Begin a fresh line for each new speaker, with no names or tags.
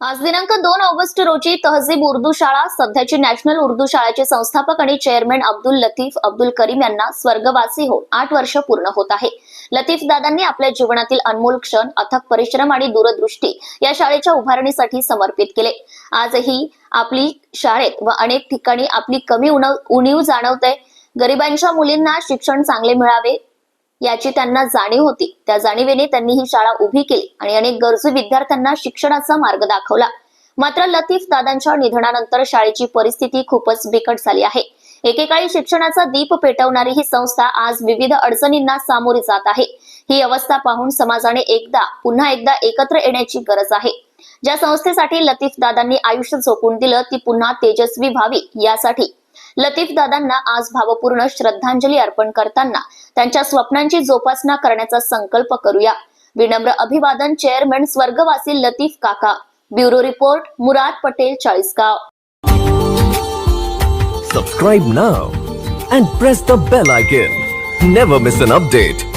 आज दिनांक दोन ऑगस्ट रोजी तहजीब उर्दू शाळा सध्याची नॅशनल उर्दू शाळेचे संस्थापक आणि चेअरमॅन अब्दुल लतीफ अब्दुल करीम यांना स्वर्गवासी होऊन आठ वर्ष पूर्ण होत आहे. लतीफ दादांनी आपल्या जीवनातील अनमोल क्षण अथक परिश्रम आणि दूरदृष्टी या शाळेच्या उभारणीसाठी समर्पित केले. आजही आपली शाळेत व अनेक ठिकाणी आपली कमी उणीव जाणवते. गरिबांच्या मुलींना शिक्षण चांगले मिळावे याची त्यांना जाणीव होती. त्या जाणीवेने त्यांनी ही शाळा उभी केली आणि अनेक गरजू विद्यार्थ्यांना शिक्षणाचा मार्ग दाखवला. मात्र लतीफ दादांच्या निधनानंतर शाळेची परिस्थिती खूपच बिकट झाली आहे. एकेकाळी शिक्षणाचा दीप पेटवणारी ही संस्था आज विविध अडचणींना सामोरी जात आहे. ही अवस्था पाहून समाजाने एकदा पुन्हा एकदा एकत्र येण्याची गरज आहे. ज्या संस्थेसाठी लतीफ दादांनी आयुष्य झोकून दिलं ती पुन्हा तेजस्वी व्हावी यासाठी लतीफ दादांना आज भावपूर्ण श्रद्धांजली अर्पण करताना त्यांच्या स्वप्नांची जोपासना करण्याचा संकल्प करूया. विनम्र अभिवादन चेअरमन स्वर्गवासी लतीफ काका. Bureau report Murad Patel Chalisgaon.
Subscribe now and press the bell icon never miss an update